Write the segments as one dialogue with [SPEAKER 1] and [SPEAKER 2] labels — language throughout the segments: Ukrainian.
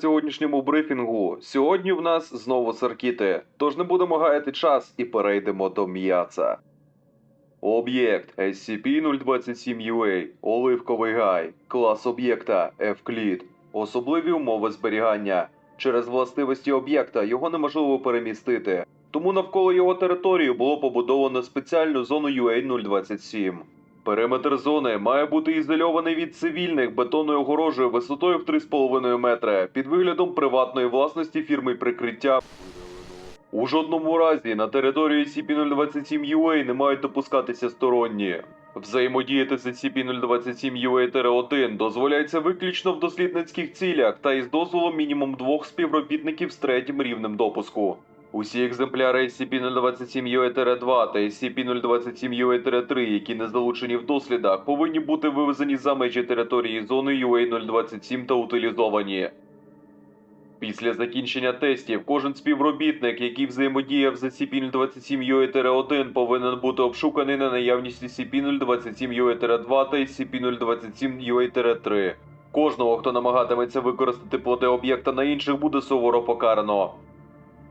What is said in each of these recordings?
[SPEAKER 1] сьогоднішньому брифінгу. Сьогодні в нас знову саркіти, тож не будемо гаяти час і перейдемо до м'яса. Об'єкт SCP-027UA, Оливковий гай, клас об'єкта F-кліт, особливі умови зберігання. Через властивості об'єкта його неможливо перемістити, тому навколо його території було побудовано спеціальну зону UA-027. Периметр зони має бути ізольований від цивільних бетонною огорожею висотою в 3,5 метри під виглядом приватної власності фірми прикриття. У жодному разі на території SCP-027-UA не мають допускатися сторонні. Взаємодіяти з SCP-027-UA-1 дозволяється виключно в дослідницьких цілях та із дозволом мінімум двох співробітників з третім рівнем допуску. Усі екземпляри SCP-027-UA-2 та SCP-027-UA-3, які не залучені в дослідах, повинні бути вивезені за межі території зони UA-027 та утилізовані. Після закінчення тестів кожен співробітник, який взаємодіяв з SCP-027-UA-1, повинен бути обшуканий на наявність SCP-027-UA-2 та SCP-027-UA-3. Кожного, хто намагатиметься використати плоди об'єкта на інших, буде суворо покарано.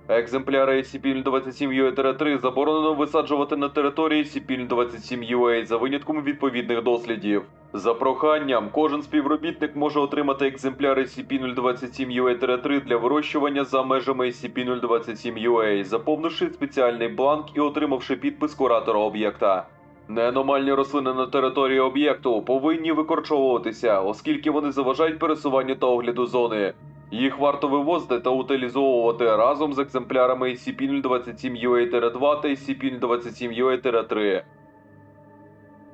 [SPEAKER 1] Екземпляри SCP-027-UA-3 заборонено висаджувати на території SCP-027-UA за винятком відповідних дослідів. За проханням, кожен співробітник може отримати екземпляри SCP-027-UA-3 для вирощування за межами SCP-027-UA, заповнивши спеціальний бланк і отримавши підпис куратора об'єкта. Неаномальні рослини на території об'єкту повинні викорчовуватися, оскільки вони заважають пересуванню та огляду зони. Їх варто вивозити та утилізовувати разом з екземплярами SCP-027-UA-2 та SCP-027-UA-3.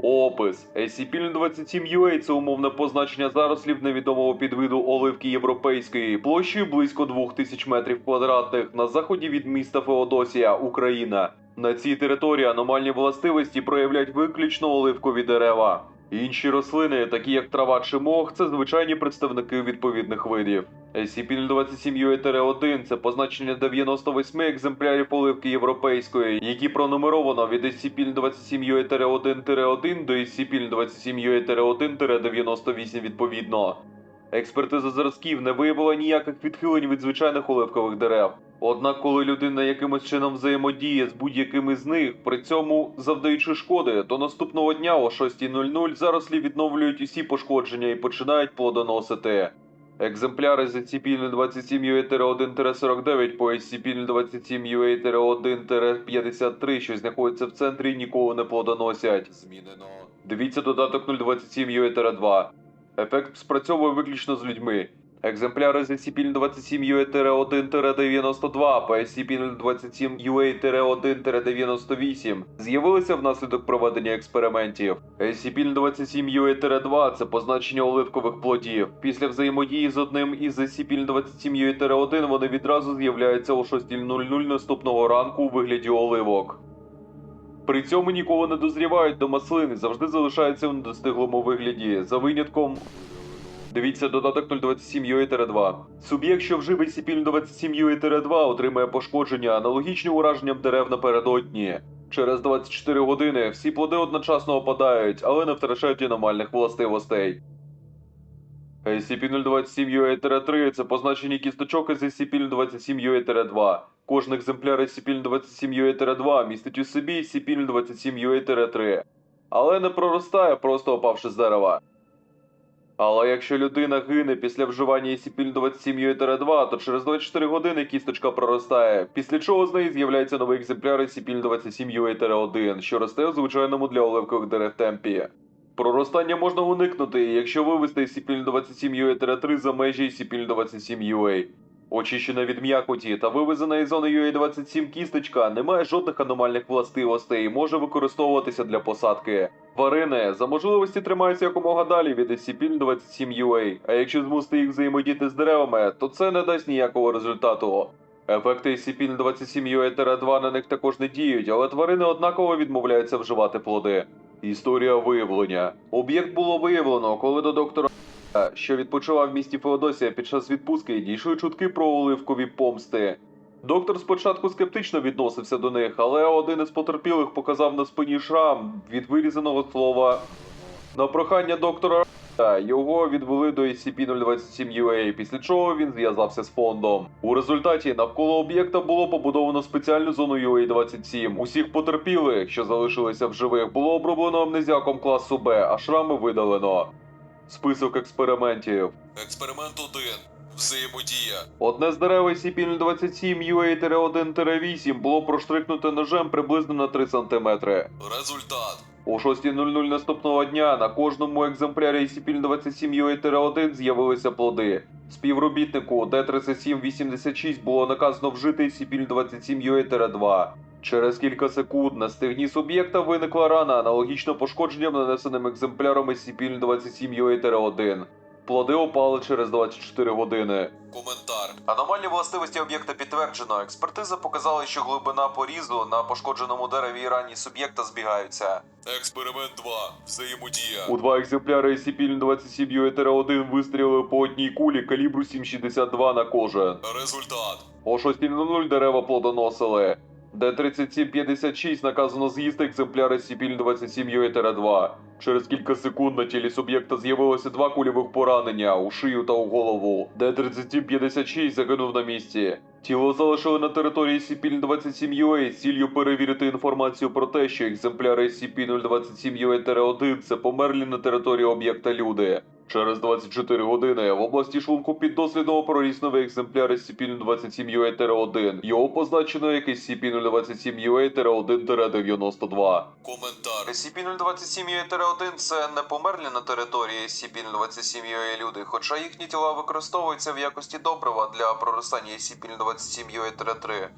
[SPEAKER 1] Опис SCP-027-UA – це умовне позначення зарослів невідомого підвиду оливки європейської площею близько 2000 метрів квадратних на заході від міста Феодосія, Україна. На цій території аномальні властивості проявляють виключно оливкові дерева. Інші рослини, такі як трава чи мох, це звичайні представники відповідних видів. SCP-027-UA-1 – це позначення 98 екземплярів оливки європейської, які пронумеровано від SCP-027-UA-1-1 до SCP-027-UA-1-98 відповідно. Експертиза зразків не виявила ніяких відхилень від звичайних оливкових дерев. Однак, коли людина якимось чином взаємодіє з будь-яким із них, при цьому завдаючи шкоди, то наступного дня о 6.00 зарослі відновлюють усі пошкодження і починають плодоносити. Екземпляри з SCP-027-UA-1-49 по SCP-027-UA-1-53, що знаходяться в центрі, нікого не плодоносять.
[SPEAKER 2] Змінено.
[SPEAKER 1] Дивіться додаток 027 UA-2. Ефект спрацьовує виключно з людьми. Екземпляри з SCP-027-UA-1-92 по SCP-027-UA-1-98 з'явилися внаслідок проведення експериментів. SCP-027-UA-2 – це позначення оливкових плодів. Після взаємодії з одним із SCP-027-UA-1 вони відразу з'являються о 6.00 наступного ранку у вигляді оливок. При цьому нікого не дозрівають до маслини, завжди залишаються в недостиглому вигляді, за винятком. Дивіться додаток 027 UA-2. Суб'єкт, що вжив SCP-027 UA-2, отримає пошкодження, аналогічні ураженням дерев напередодні. Через 24 години всі плоди одночасно опадають, але не втрачають аномальних властивостей. SCP-027 UA-3 – це позначені кісточок із SCP-027 UA-2. Кожен екземпляр SCP-027 UA-2 містить у собі SCP-027 UA-3, але не проростає, просто опавши з дерева. Але якщо людина гине після вживання SCP-027 UA-2, то через 24 години кісточка проростає, після чого з неї з'являється новий екземпляр SCP-027 UA-1, що росте у звичайному для оливкових дерев темпі. Проростання можна уникнути, якщо вивести SCP-027 UA-3 за межі SCP-027 UA. Очищена від м'якоті та вивезена із зони UA-27 кісточка не має жодних аномальних властивостей і може використовуватися для посадки. Тварини за можливості тримаються якомога далі від SCP-27 UA, а якщо змусити їх взаємодіяти з деревами, то це не дасть ніякого результату. Ефекти SCP-27 UA-2 на них також не діють, але тварини однаково відмовляються вживати плоди. Історія виявлення. Об'єкт було виявлено, коли до доктора що відпочивав в місті Феодосія під час відпустки, дійшли чутки про оливкові помсти. Доктор спочатку скептично відносився до них, але один із потерпілих показав на спині шрам від вирізаного слова. На прохання доктора Та його відвели до SCP-027-UA, після чого він зв'язався з фондом. У результаті навколо об'єкта було побудовано спеціальну зону UA-27. Усіх потерпілих, що залишилися в живих, було оброблено амнезіаком класу Б, а шрами видалено. Список експериментів.
[SPEAKER 2] Експеримент 1. Взаємодія.
[SPEAKER 1] Одне з дерев SCP-027 UA-1-8 було проштрикнуте ножем приблизно на 3 см.
[SPEAKER 2] Результат.
[SPEAKER 1] О 6.00 наступного дня на кожному екземплярі SCP-27 UA-1 з'явилися плоди. Співробітнику D3786 було наказано вжити SCP-27 UA-2. Через кілька секунд на стегні суб'єкта виникла рана, аналогічно пошкодженням, нанесеним екземпляром SCP-27 UA-1. Плоди опали через 24 години.
[SPEAKER 2] Коментар.
[SPEAKER 1] Аномальні властивості об'єкта підтверджено. Експертиза показала, що глибина порізу на пошкодженому дереві і рані суб'єкта збігаються.
[SPEAKER 2] Експеримент 2. Взаємодія.
[SPEAKER 1] У два екземпляри SCP-27 UETR-1 вистрілили по одній кулі калібру 7,62 на кожен.
[SPEAKER 2] Результат.
[SPEAKER 1] О 6.00 дерева плодоносили. Д-3756 наказано з'їсти екземпляри SCP-27 UETR-2. Через кілька секунд на тілі суб'єкта з'явилося два кульових поранення у шию та у голову. Д-3756 загинув на місці. Тіло залишили на території SCP-27UA з ціллю перевірити інформацію про те, що екземпляри SCP-027UA-1 це померлі на території об'єкта люди. Через 24 години в області шлунку піддослідного проріс новий екземпляр SCP-027UA-1. Його позначено як SCP-027UA-1-92.
[SPEAKER 2] Коментар.
[SPEAKER 1] SCP-027UA-1 це не померлі на території SCP-027UA люди, хоча їхні тіла використовуються в якості добрива для проростання SCP-027UA-3.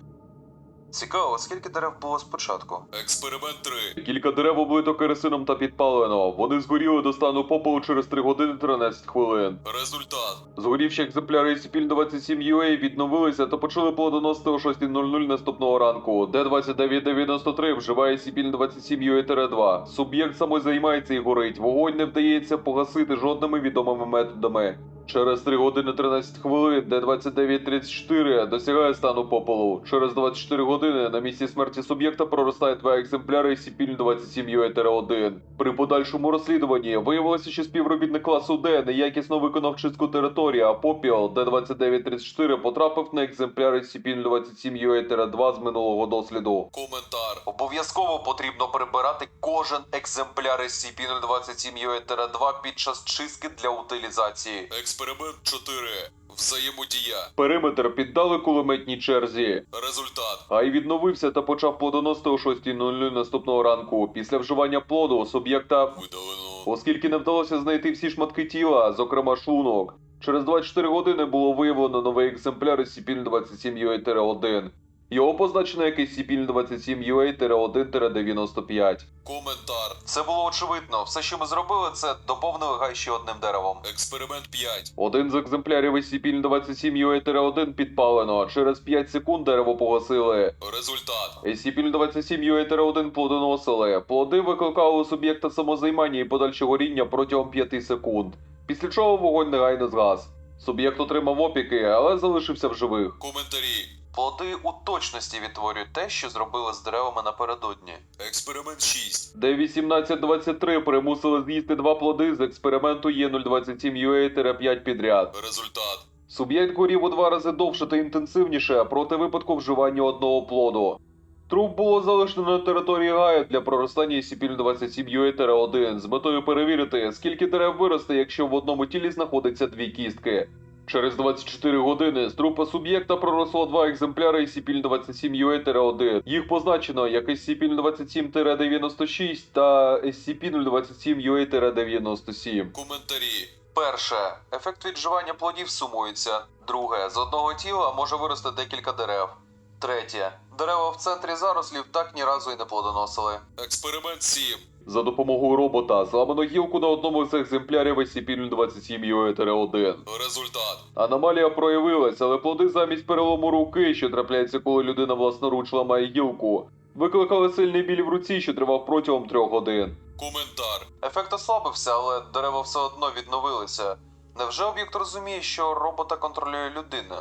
[SPEAKER 1] Цікаво, скільки дерев було спочатку?
[SPEAKER 2] Експеримент 3.
[SPEAKER 1] Кілька дерев облито керосином та підпалено. Вони згоріли до стану попелу через 3 години 13 хвилин.
[SPEAKER 2] Результат.
[SPEAKER 1] Згорівші екземпляри SCP-27UA відновилися та почали плодоносити о 6.00 наступного ранку. Д-2993 вживає SCP-27UA-2. Суб'єкт самозаймається і горить. Вогонь не вдається погасити жодними відомими методами. Через 3 години 13 хвилин Д-2934 досягає стану попелу. Через 24 години на місці смерті суб'єкта проростає два екземпляри SCP-27UA-1. При подальшому розслідуванні виявилося, що співробітник класу Д неякісно виконав чистку території, а попіл Д-2934 потрапив на екземпляр SCP-27UA-2 з минулого досліду.
[SPEAKER 2] Коментар.
[SPEAKER 1] Обов'язково потрібно прибирати кожен екземпляр SCP-027UA-2 під час чистки для утилізації.
[SPEAKER 2] Експеримент 4. Взаємодія.
[SPEAKER 1] Периметр піддали кулеметній черзі.
[SPEAKER 2] Результат.
[SPEAKER 1] А й відновився та почав плодоносити о 6.00 наступного ранку. Після вживання плоду суб'єкта,
[SPEAKER 2] Видалено.
[SPEAKER 1] оскільки не вдалося знайти всі шматки тіла, зокрема шлунок. Через 24 години було виявлено новий екземпляр SCP-27UA-1. Його позначено як SCP-27UA-1-95.
[SPEAKER 2] Коментар.
[SPEAKER 1] Це було очевидно. Все, що ми зробили, це доповнили гай ще одним деревом.
[SPEAKER 2] Експеримент 5.
[SPEAKER 1] Один з екземплярів SCP-27UA-1 підпалено, через 5 секунд дерево погасили.
[SPEAKER 2] Результат.
[SPEAKER 1] SCP-27UA-1 плодоносили. Плоди викликали у суб'єкта самозаймання і подальше горіння протягом 5 секунд. Після чого вогонь негайно згас. Суб'єкт отримав опіки, але залишився в живих.
[SPEAKER 2] Коментарі.
[SPEAKER 1] Плоди у точності відтворюють те, що зробили з деревами напередодні.
[SPEAKER 2] Експеримент 6.
[SPEAKER 1] Д-1823 примусили з'їсти два плоди з експерименту Є-027UA-5 підряд.
[SPEAKER 2] Результат.
[SPEAKER 1] Суб'єкт горів у два рази довше та інтенсивніше проти випадку вживання одного плоду. Труп було залишено на території гаю для проростання SCP-27UA-1 з метою перевірити, скільки дерев виросте, якщо в одному тілі знаходиться дві кістки. Через 24 години з трупа суб'єкта проросло два екземпляри SCP-27UA-1. Їх позначено як SCP-027-96 та SCP-027UA-97.
[SPEAKER 2] Коментарі.
[SPEAKER 1] Перше. Ефект відживання плодів сумується. Друге. З одного тіла може вирости декілька дерев. Третє. Дерева в центрі зарослів так ні разу й не плодоносили.
[SPEAKER 2] Експеримент 7.
[SPEAKER 1] За допомогою робота зламано гілку на одному з екземплярів SCP-027-1.
[SPEAKER 2] Результат.
[SPEAKER 1] Аномалія проявилась, але плоди замість перелому руки, що трапляється, коли людина власноруч ламає гілку, викликали сильний біль в руці, що тривав протягом трьох годин.
[SPEAKER 2] Коментар.
[SPEAKER 1] Ефект ослабився, але дерева все одно відновилися. Невже об'єкт розуміє, що робота контролює людина?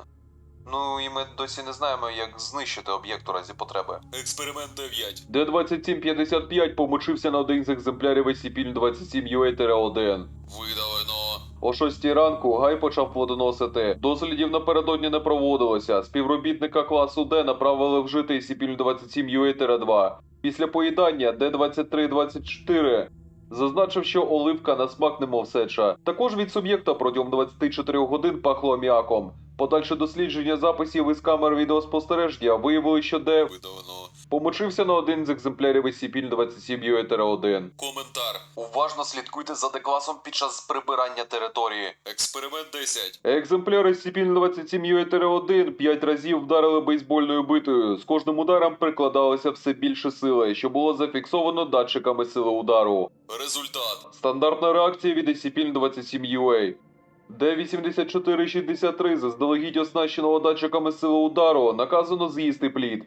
[SPEAKER 1] Ну і ми досі не знаємо, як знищити об'єкт у разі потреби.
[SPEAKER 2] Експеримент 9.
[SPEAKER 1] Д-2755 помочився на один з екземплярів SCP-27UA-1.
[SPEAKER 2] Видалено.
[SPEAKER 1] О 6 ранку Гай почав плодоносити. Дослідів напередодні не проводилося. Співробітника класу Д направили вжити Сіпіль 27 UA-2. Після поїдання Д-23-24 зазначив, що оливка на смак немов сеча. Також від суб'єкта протягом 24 годин пахло аміаком. Подальше дослідження записів із камер відеоспостереження виявили, що Д
[SPEAKER 2] Видалено.
[SPEAKER 1] помочився на один з екземплярів із Сіпіль 27 UA-1.
[SPEAKER 2] Коментар.
[SPEAKER 1] Уважно слідкуйте за декласом під час прибирання території.
[SPEAKER 2] Експеримент 10.
[SPEAKER 1] Екземпляри Сіпіль 27 UA-1 п'ять разів вдарили бейсбольною битою. З кожним ударом прикладалося все більше сили, що було зафіксовано датчиками сили удару.
[SPEAKER 2] Результат.
[SPEAKER 1] Стандартна реакція від SCP 27 UA. Д-8463 заздалегідь оснащеного датчиками сили удару наказано з'їсти плід.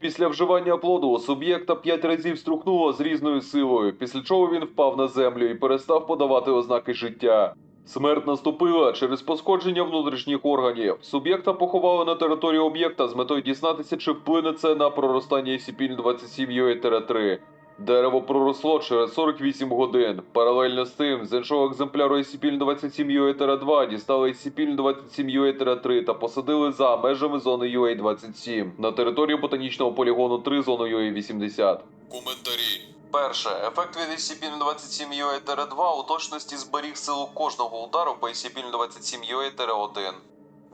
[SPEAKER 1] Після вживання плоду суб'єкта 5 разів струхнуло з різною силою, після чого він впав на землю і перестав подавати ознаки життя. Смерть наступила через пошкодження внутрішніх органів. Суб'єкта поховали на території об'єкта з метою дізнатися, чи вплине це на проростання SCP 27 UA-3. Дерево проросло через 48 годин. Паралельно з тим, з іншого екземпляру SCP 27 UA-2 дістали SCP 27 UA-3 та посадили за межами зони UA-27 на території ботанічного полігону 3 зону UA-80.
[SPEAKER 2] Коментарі.
[SPEAKER 1] Перше, ефект від SCP 27 UA-2 у точності зберіг силу кожного удару по SCP 27 UA-1.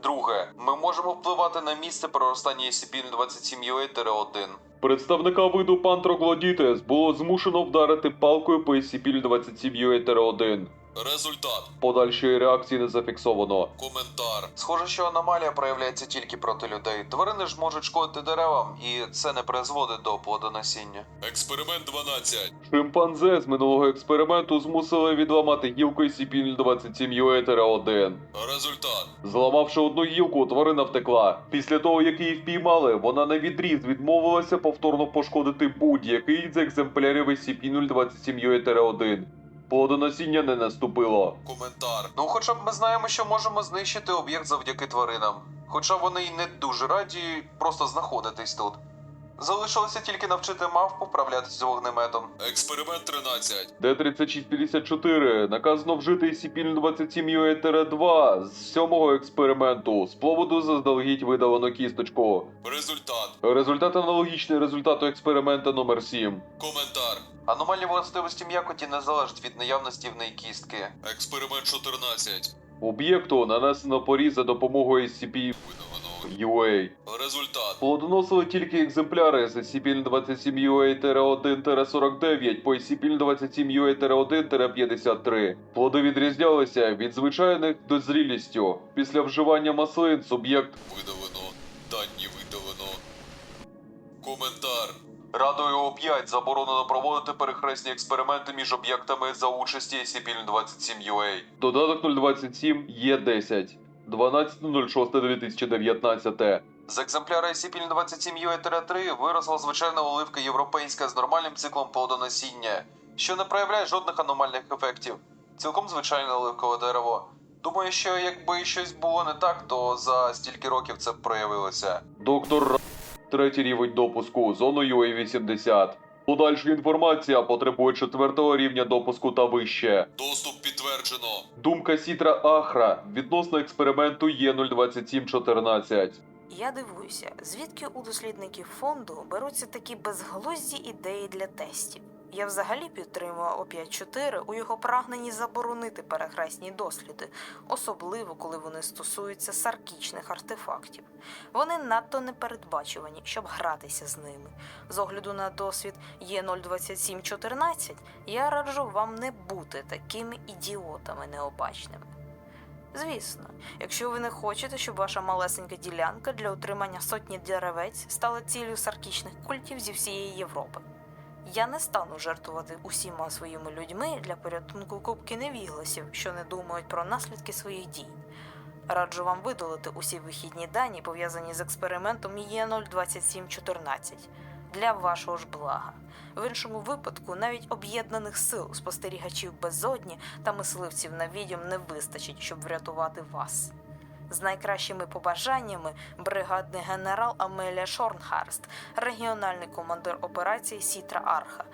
[SPEAKER 1] Друге, ми можемо впливати на місце проростання SCP 27 UA-1. Представника виду Пантроглодітес було змушено вдарити палкою по SCP 27 UA-1.
[SPEAKER 2] Результат.
[SPEAKER 1] Подальшої реакції не зафіксовано.
[SPEAKER 2] Коментар.
[SPEAKER 1] Схоже, що аномалія проявляється тільки проти людей. Тварини ж можуть шкодити деревам, і це не призводить до плодоносіння.
[SPEAKER 2] Експеримент 12.
[SPEAKER 1] Шимпанзе з минулого експерименту змусили відламати гілку SCP 27 UA-1.
[SPEAKER 2] Результат.
[SPEAKER 1] Зламавши одну гілку, тварина втекла. Після того, як її впіймали, вона на відріз відмовилася повторно пошкодити будь-який з екземплярів SCP 27 UA-1. Плодоносіння не наступило.
[SPEAKER 2] Коментар.
[SPEAKER 1] Ну, хоча б ми знаємо, що можемо знищити об'єкт завдяки тваринам. Хоча вони й не дуже раді просто знаходитись тут. Залишилося тільки навчити мав поправлятися з вогнеметом.
[SPEAKER 2] Експеримент 13.
[SPEAKER 1] Д-3654 наказано вжити SCP 27 UA-2 з сьомого експерименту. З поводу заздалегідь видалено кісточку.
[SPEAKER 2] Результат.
[SPEAKER 1] Результат аналогічний результату експеримента номер 7
[SPEAKER 2] Коментар.
[SPEAKER 1] Аномальні властивості м'якоті не залежать від наявності в неї кістки.
[SPEAKER 2] Експеримент 14.
[SPEAKER 1] Об'єкту нанесено поріз за допомогою SCP. UA.
[SPEAKER 2] Результат.
[SPEAKER 1] Плодоносили тільки екземпляри з SCP 27 UA-1-49 по SCP 27 UA-1-53. Плоди відрізнялися від звичайних дозрілістю. Після вживання маслин суб'єкт
[SPEAKER 2] Видалено.
[SPEAKER 1] Радою О5 заборонено проводити перехресні експерименти між об'єктами за участі SCP-27UA. Додаток 027 є 10. 12.06.2019. З екземпляра SCP-27UA-3 виросла звичайна оливка європейська з нормальним циклом плодоносіння, що не проявляє жодних аномальних ефектів. Цілком звичайне оливкове дерево. Думаю, що якби щось було не так, то за стільки років це б проявилося. Доктор Третій рівень допуску, зоною UA-80. Подальша інформація потребує четвертого рівня допуску та вище.
[SPEAKER 2] Доступ підтверджено.
[SPEAKER 1] Думка Сітра Ахра відносно експерименту Є02714.
[SPEAKER 3] Я дивуюся, звідки у дослідників фонду беруться такі безглузді ідеї для тестів. Я взагалі підтримую О5-4 у його прагненні заборонити перехресні досліди, особливо коли вони стосуються саркічних артефактів. Вони надто непередбачувані, щоб гратися з ними. З огляду на досвід Є02714, я раджу вам не бути такими ідіотами необачними. Звісно, якщо ви не хочете, щоб ваша малесенька ділянка для утримання сотні деревець стала ціллю саркічних культів зі всієї Європи. Я не стану жертвувати усіма своїми людьми для порятунку кубки невігласів, що не думають про наслідки своїх дій. Раджу вам видалити усі вихідні дані, пов'язані з експериментом Є02714 для вашого ж блага. В іншому випадку навіть об'єднаних сил спостерігачів безодні та мисливців на відьом не вистачить, щоб врятувати вас. З найкращими побажаннями бригадний генерал Амелія Шорнхарст, регіональний командир операції Сітра Арха,